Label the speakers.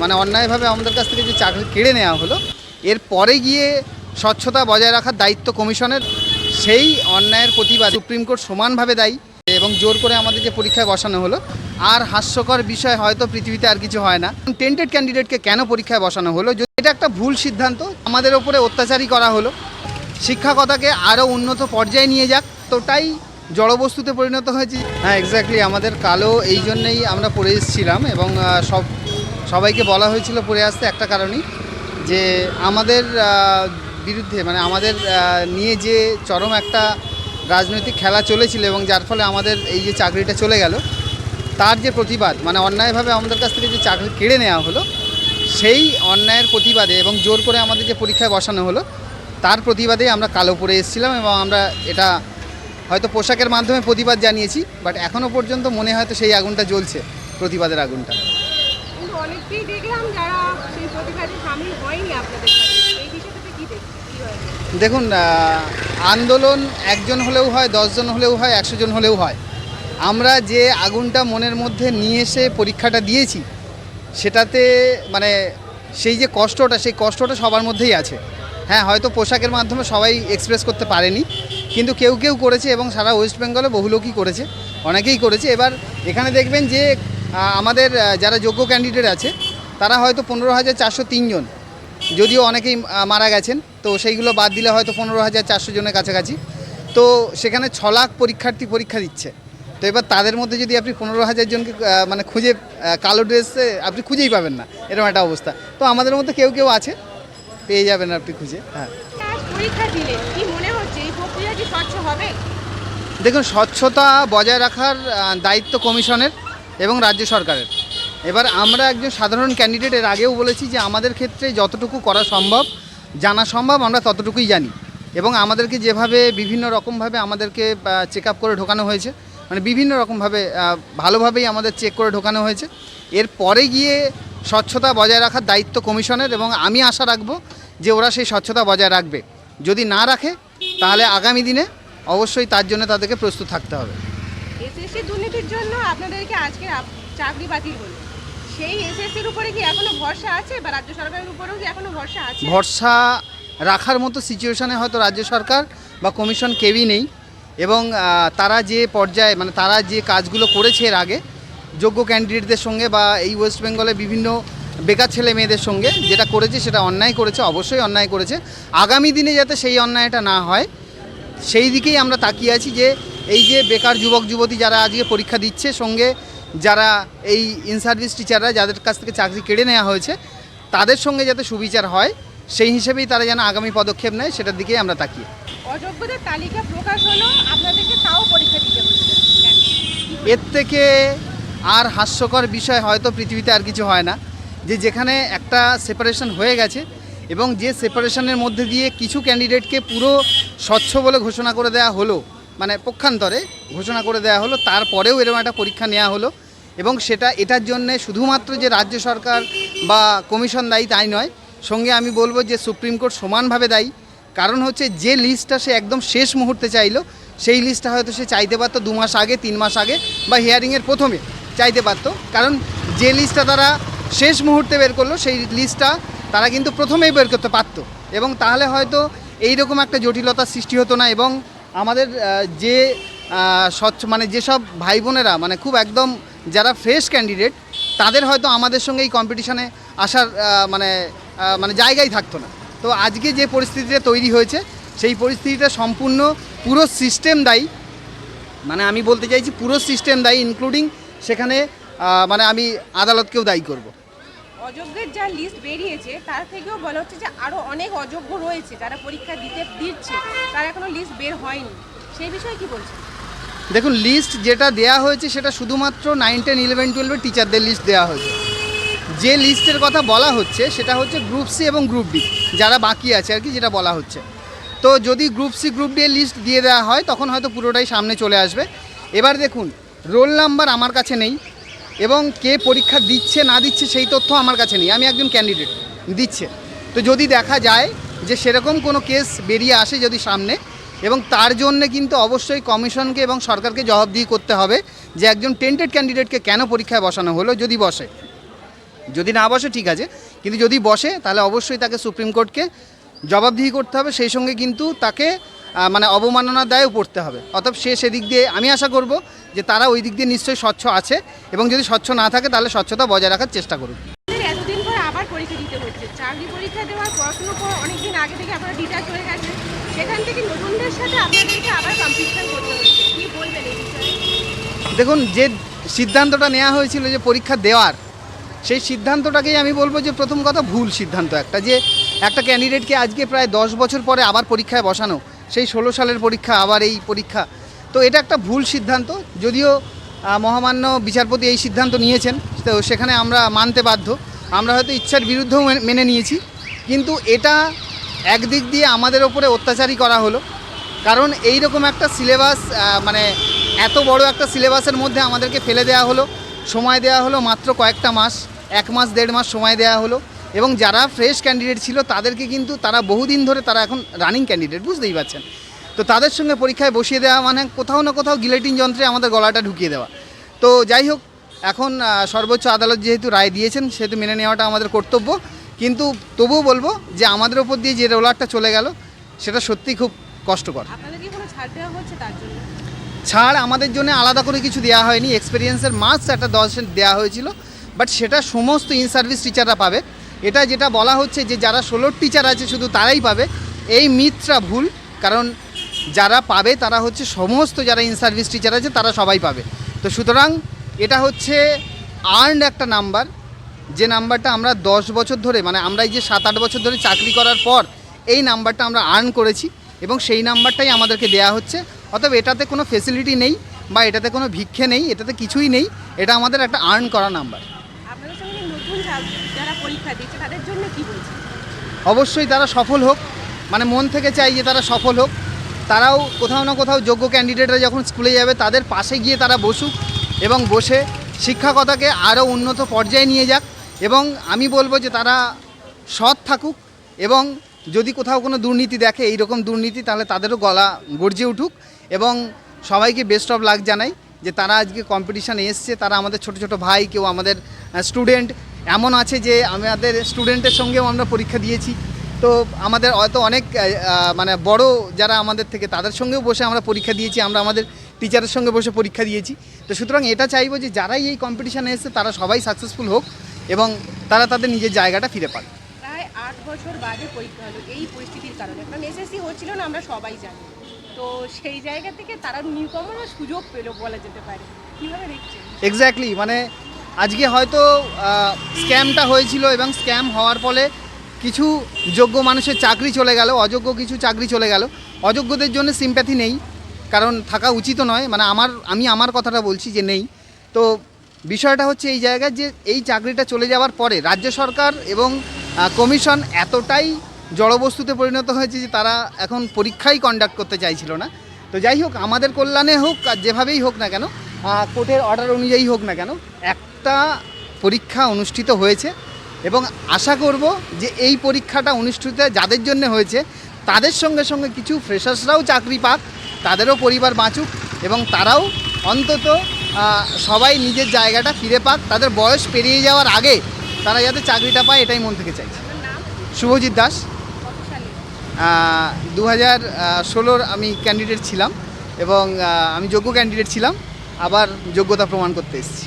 Speaker 1: মানে অন্যায়ভাবে আমাদের কাছ থেকে যে চাকরি কেড়ে নেওয়া হলো, এর পরে গিয়ে স্বচ্ছতা বজায় রাখার দায়িত্ব কমিশনের, সেই অন্যায়ের প্রতিবাদ সুপ্রিম কোর্ট সমানভাবে দায়ী এবং জোর করে আমাদের যে পরীক্ষায় বসানো হলো, আর হাস্যকর বিষয় হয়তো পৃথিবীতে আর কিছু হয় না। টেন্টেড ক্যান্ডিডেটকে কেন পরীক্ষায় বসানো হলো? এটা একটা ভুল সিদ্ধান্ত, আমাদের ওপরে অত্যাচারই করা হলো, শিক্ষকতাকে আরও উন্নত পর্যায়ে নিয়ে যাক তোটাই জড়বস্তুতে পরিণত হয়েছে। হ্যাঁ এক্স্যাক্টলি আমাদের কালো এই জন্যেই আমরা পড়ে এসেছিলাম এবং সব সবাইকে বলা হয়েছিল পড়ে আসতে একটা কারণই যে আমাদের বিরুদ্ধে মানে আমাদের নিয়ে যে চরম একটা রাজনৈতিক খেলা চলেছিল এবং যার ফলে আমাদের এই যে চাকরিটা চলে গেল, তার যে প্রতিবাদ মানে অন্যায়ভাবে আমাদের কাছ থেকে যে চাকরি কেড়ে নেওয়া হলো, সেই অন্যায়ের প্রতিবাদে এবং জোর করে আমাদের যে পরীক্ষায় বসানো হলো, তার প্রতিবাদে আমরা কালো পরে এসেছিলাম এবং আমরা এটা হয়তো পোশাকের মাধ্যমে প্রতিবাদ জানিয়েছি, বাট এখনও পর্যন্ত মনে হয়তো সেই আগুনটা জ্বলছে, প্রতিবাদের আগুনটা।
Speaker 2: দেখলাম যারা সেই প্রতিবাদে সামিল হয়নি আপনাদের
Speaker 1: দেখুন আন্দোলন একজন হলেও হয়, দশজন হলেও হয়, একশো জন হলেও হয়। আমরা যে আগুনটা মনের মধ্যে নিয়ে এসে পরীক্ষাটা দিয়েছি, সেটাতে মানে সেই যে কষ্টটা, সেই কষ্টটা সবার মধ্যেই আছে। হ্যাঁ হয়তো পোশাকের মাধ্যমে সবাই এক্সপ্রেস করতে পারেনি, কিন্তু কেউ কেউ করেছে এবং সারা ওয়েস্ট বেঙ্গলে বহু লোকই করেছে, অনেকেই করেছে। এবার এখানে দেখবেন যে আমাদের যারা যোগ্য ক্যান্ডিডেট আছে তারা হয়তো পনেরো হাজার চারশো তিনজন যদিও অনেকেই মারা গেছেন তো সেইগুলো বাদ দিলে হয়তো পনেরো হাজার চারশো জনের কাছাকাছি। তো সেখানে ছ লাখ পরীক্ষার্থী পরীক্ষা দিচ্ছে। তো এবার তাদের মধ্যে যদি আপনি পনেরো হাজার জনকে মানে খুঁজে কালো ড্রেসে আপনি খুঁজেই পাবেন না। এরকম একটা অবস্থা। তো আমাদের মধ্যে কেউ কেউ আছে পেয়ে যাবেন আপনি খুঁজে হ্যাঁ। দেখুন স্বচ্ছতা বজায় রাখার দায়িত্ব কমিশনের। এবং রাজ্য সরকারের। এবার আমরা একজন সাধারণ ক্যান্ডিডেটের আগেও বলেছি যে আমাদের ক্ষেত্রে যতটুকু করা সম্ভব, জানা সম্ভব, আমরা ততটুকুই জানি। এবং আমাদেরকে যেভাবে বিভিন্ন রকমভাবে আমাদেরকে চেক আপ করে ঢোকানো হয়েছে মানে বিভিন্ন রকমভাবে ভালোভাবেই আমাদের চেক করে ঢোকানো হয়েছে। এর পরে গিয়ে স্বচ্ছতা বজায় রাখার দায়িত্ব কমিশনের এবং আমি আশা রাখব যে ওরা সেই স্বচ্ছতা বজায় রাখবে। যদি না রাখে, তাহলে আগামী দিনে অবশ্যই তার জন্য তাদেরকে প্রস্তুত থাকতে হবে।
Speaker 2: এসএসসি দুর্নীতির জন্য আপনাদেরকে আজকে চাকরি বাতিল হলো। সেই এসএসসির উপরে কি এখনও ভরসা আছে বা রাজ্য সরকারের উপরেও কি এখনও ভরসা আছে?
Speaker 1: ভরসা রাখার মতো সিচুয়েশনে হয়তো রাজ্য সরকার বা কমিশন কেউই নেই এবং তারা যে পর্যায়ে মানে তারা যে কাজগুলো করেছে এর আগে, যোগ্য ক্যান্ডিডেটদের সঙ্গে বা এই ওয়েস্ট বেঙ্গলে বিভিন্ন বেকার ছেলে মেয়েদের সঙ্গে যেটা করেছে, সেটা অন্যায় করেছে, অবশ্যই অন্যায় করেছে। আগামী দিনে যাতে সেই অন্যায়টা না হয়, সেই দিকেই আমরা তাকিয়ে আছি যে এই যে বেকার যুবক যুবতী যারা আজকে পরীক্ষা দিচ্ছে সঙ্গে যারা এই ইন সার্ভিস টিচাররা যাদের কাছ থেকে চাকরি কেড়ে নেওয়া হয়েছে তাদের সঙ্গে যাতে সুবিচার হয় সেই হিসেবেই তারা যেন আগামী পদক্ষেপ নেয় সেটার দিকেই আমরা তাকিয়ে।
Speaker 2: অযোগ্যদের তালিকা প্রকাশ হলো আপনাদেরকে তাও পরীক্ষা দিতে
Speaker 1: এর থেকে আর হাস্যকর বিষয় হয়তো পৃথিবীতে আর কিছু হয় না যে যেখানে একটা সেপারেশন হয়ে গেছে এবং যে সেপারেশনের মধ্যে দিয়ে কিছু ক্যান্ডিডেটকে পুরো স্বচ্ছ বলে ঘোষণা করে দেওয়া হলো মানে পক্ষান্তরে ঘোষণা করে দেওয়া হলো, তারপরেও এরকম একটা পরীক্ষা নেওয়া হলো এবং সেটা, এটার জন্যে শুধুমাত্র যে রাজ্য সরকার বা কমিশন দায়ী তাই নয়, সঙ্গে আমি বলব যে সুপ্রিম কোর্ট সমানভাবে দায়ী। কারণ হচ্ছে যে লিস্টটা সে একদম শেষ মুহূর্তে চাইলো, সেই লিস্টটা হয়তো সে চাইতে পারতো দু মাস আগে, তিন মাস আগে বা হিয়ারিংয়ের প্রথমে চাইতে পারতো। কারণ যে লিস্টটা তারা শেষ মুহূর্তে বের করল, সেই লিস্টটা তারা কিন্তু প্রথমেই বের করতে পারতো। এবং তাহলে হয়তো এইরকম একটা জটিলতার সৃষ্টি হতো না এবং আমাদের যে স্বচ্ছ মানে যেসব ভাই বোনেরা মানে খুব একদম যারা ফ্রেশ ক্যান্ডিডেট তাদের হয়তো আমাদের সঙ্গে এই কম্পিটিশনে আসার মানে মানে জায়গাই থাকতো না। তো আজকে যে পরিস্থিতিটা তৈরি হয়েছে, সেই পরিস্থিতিটা সম্পূর্ণ পুরো সিস্টেম দায়ী মানে আমি বলতে চাইছি পুরো সিস্টেম দায়ী ইনক্লুডিং সেখানে মানে আমি আদালতকেও দায়ী করব।
Speaker 2: অযোগ্যের যা লিস্ট বেরিয়েছে, তার থেকেও বলা হচ্ছে যে আরও অনেক অযোগ্য রয়েছে যারা পরীক্ষা দিতে দিচ্ছে, তার এখনও লিস্ট বের হয়নি। সেই বিষয়ে কি বলছেন?
Speaker 1: দেখুন লিস্ট যেটা দেয়া হয়েছে সেটা শুধুমাত্র নাইন টেন ইলেভেন টুয়েলভের টিচারদের লিস্ট দেওয়া হয়েছে। যে লিস্টের কথা বলা হচ্ছে, সেটা হচ্ছে গ্রুপ সি এবং গ্রুপ ডি যারা বাকি আছে আর কি, যেটা বলা হচ্ছে। তো যদি group C group D list দিয়ে দেওয়া হয়, তখন হয়তো পুরোটাই সামনে চলে আসবে। এবার দেখুন রোল নাম্বার আমার কাছে নেই। এবং কে পরীক্ষা দিচ্ছে, না দিচ্ছে সেই তথ্য আমার কাছে নেই। আমি একজন ক্যান্ডিডেট দিচ্ছে। তো যদি দেখা যায় যে সেরকম কোনো কেস বেরিয়ে আসে যদি সামনে, এবং তার জন্য কিন্তু অবশ্যই কমিশনকে এবং সরকারকে জবাবদিহি করতে হবে যে একজন টেন্টেড ক্যান্ডিডেটকে কেন পরীক্ষায় বসানো হলো যদি বসে। যদি না বসে, ঠিক আছে। কিন্তু যদি বসে, তাহলে অবশ্যই তাকে সুপ্রিম কোর্টকে জবাবদিহি করতে হবে। সেই সঙ্গে কিন্তু তাকে মানে অবমাননার দায়ও পড়তে হবে। অতএব সে সেদিক দিয়ে আমি আশা করব যে তারা ওই দিক দিয়ে নিশ্চয়ই স্বচ্ছ আছে এবং যদি স্বচ্ছ না থাকে তাহলে স্বচ্ছতা বজায় রাখার চেষ্টা করুক
Speaker 2: আপনাদের এতদিন পর আবার পরীক্ষা দিতে হচ্ছে। চাকরি পরীক্ষা দেওয়ার পড়াশুনো পর অনেকদিন আগে থেকে আপনারা ডিটাচ হয়ে গেছেন। সেখান থেকে নতুনদের সাথে আপনাদেরকে আবার কম্পিটিশন করতে হচ্ছে। কি বলবেন এই বিষয়ে?
Speaker 1: দেখুন যে সিদ্ধান্তটা নেওয়া হয়েছিল যে পরীক্ষা দেওয়ার সেই সিদ্ধান্তটাকেই আমি বলব যে প্রথম কথা ভুল সিদ্ধান্ত একটা যে একটা ক্যান্ডিডেটকে আজকে প্রায় দশ বছর পরে আবার পরীক্ষায় বসানো সেই ষোলো সালের পরীক্ষা, আবার এই পরীক্ষা। তো এটা একটা ভুল সিদ্ধান্ত। যদিও মহামান্য বিচারপতি এই সিদ্ধান্ত নিয়েছেন, তো সেখানে আমরা মানতে বাধ্য। আমরা হয়তো ইচ্ছার বিরুদ্ধেও মেনে- নিয়েছি। কিন্তু এটা একদিক দিয়ে আমাদের ওপরে অত্যাচারই করা হলো। কারণ এই রকম একটা সিলেবাস মানে এত বড় একটা সিলেবাসের মধ্যে আমাদেরকে ফেলে দেওয়া হলো। সময় দেওয়া হলো মাত্র কয়েকটা মাস, এক মাস, দেড় মাস সময় দেওয়া হলো। এবং যারা ফ্রেশ ক্যান্ডিডেট ছিল তাদেরকে কিন্তু তারা বহুদিন ধরে তারা এখন রানিং ক্যান্ডিডেট বুঝতেই পারছেন। তো তাদের সঙ্গে পরীক্ষায় বসিয়ে দেওয়া মানে কোথাও না কোথাও গিলেটিন যন্ত্রে আমাদের গলাটা ঢুকিয়ে দেওয়া। তো যাই হোক এখন সর্বোচ্চ আদালত যেহেতু রায় দিয়েছেন সেহেতু মেনে নেওয়াটা আমাদের কর্তব্য। কিন্তু তবুও বলব যে আমাদের ওপর দিয়ে যে রোলারটা চলে গেল সেটা সত্যিই খুব কষ্টকর।
Speaker 2: ছাড় দেওয়া হচ্ছে তার জন্য?
Speaker 1: ছাড় আমাদের জন্য আলাদা করে কিছু দেওয়া হয়নি। এক্সপিরিয়েন্সের মার্কস একটা দশ দেওয়া হয়েছিল বাট সেটা সমস্ত ইন সার্ভিস টিচাররা পাবে। এটা যেটা বলা হচ্ছে যে যারা ষোলোর টিচার আছে শুধু তারাই পাবে। এই মিথটা ভুল, কারণ যারা পাবে তারা হচ্ছে সমস্ত যারা ইন সার্ভিস টিচার আছে তারা সবাই পাবে। তো সুতরাং এটা হচ্ছে আর্নড একটা নাম্বার যে নাম্বারটা আমরা দশ বছর ধরে মানে আমরা এই যে সাত আট বছর ধরে চাকরি করার পর এই নাম্বারটা আমরা আর্ন করেছি এবং সেই নাম্বারটাই আমাদেরকে দেয়া হচ্ছে। অতএব এটাতে কোনো ফেসিলিটি নেই বা এটাতে কোনো ভিক্ষে নেই, এটাতে কিছুই নেই। এটা আমাদের একটা আর্ন করা নাম্বার
Speaker 2: আপনাদের সঙ্গে নতুন যা- যারা পরীক্ষা দিচ্ছে, তাদের জন্য কি বলছেন?
Speaker 1: অবশ্যই তারা সফল হোক। মানে মন থেকে চাই যে তারা সফল হোক। তারাও কোথাও না কোথাও যোগ্য ক্যান্ডিডেটরা যখন স্কুলে যাবে, তাদের পাশে গিয়ে তারা বসুক এবং বসে শিক্ষকতাকে আরও উন্নত পর্যায়ে নিয়ে যাক এবং আমি বলব যে তারা সৎ থাকুক এবং যদি কোথাও কোনো দুর্নীতি দেখে এই রকম দুর্নীতি, তাহলে তাদেরও গলা গর্জে উঠুক এবং সবাইকে বেস্ট অফ লাক জানাই যে তারা আজকে কম্পিটিশানে এসছে। তারা আমাদের ছোট ছোট ভাই, কেউ আমাদের স্টুডেন্ট এমন আছে যে আমাদের স্টুডেন্টের সঙ্গেও আমরা পরীক্ষা দিয়েছি। তো আমাদের হয়তো অনেক মানে বড় যারা আমাদের থেকে তাদের সঙ্গেও বসে আমরা পরীক্ষা দিয়েছি আমরা আমাদের টিচারের সঙ্গে বসে পরীক্ষা দিয়েছি। তো সুতরাং এটা চাইব যে যারাই এই কম্পিটিশানে এসছে তারা সবাই সাকসেসফুল হোক এবং তারা তাদের নিজের জায়গাটা ফিরে পাক।
Speaker 2: প্রায় আট বছর বাদে পরীক্ষা হলো এই পরিস্থিতির কারণে। কারণ এসএসসি হচ্ছিল না আমরা সবাই জানি। তো সেই জায়গা থেকে তারা নিউকমারও সুযোগ পেল বলা যেতে পারে। কীভাবে দেখছেন?
Speaker 1: এক্স্যাক্টলি মানে আজকে হয়তো স্ক্যামটা হয়েছিল এবং স্ক্যাম হওয়ার ফলে কিছু যোগ্য মানুষের চাকরি চলে গেল, অযোগ্য কিছু চাকরি চলে গেল। অযোগ্যদের জন্য সিম্প্যাথি নেই, কারণ থাকা উচিত নয়। মানে আমার, আমি আমার কথাটা বলছি যে নেই। তো বিষয়টা হচ্ছে এই জায়গায় যে এই চাকরিটা চলে যাওয়ার পরে রাজ্য সরকার এবং কমিশন এতটাই জড়বস্তুতে পরিণত হয়েছে যে তারা এখন পরীক্ষাই কন্ডাক্ট করতে চাইছিল না। তো যাই হোক, আমাদের কল্যাণে হোক আর যেভাবেই হোক না কেন কোর্টের অর্ডার অনুযায়ী হোক না কেন একটা পরীক্ষা অনুষ্ঠিত হয়েছে এবং আশা করব যে এই পরীক্ষাটা অনুষ্ঠিত যাদের জন্য হয়েছে তাদের সঙ্গে সঙ্গে কিছু ফ্রেশার্সরাও চাকরি পাক তাদেরও পরিবার বাঁচুক এবং তারাও অন্তত সবাই নিজের জায়গাটা ফিরে পাক তাদের বয়স পেরিয়ে যাওয়ার আগে তারা যাতে চাকরিটা পায় এটাই মন থেকে চাইছে। শুভজিৎ দাস। দু হাজার ষোলোর আমি ক্যান্ডিডেট ছিলাম এবং আমি যোগ্য ক্যান্ডিডেট ছিলাম আবার যোগ্যতা প্রমাণ করতে এসেছি।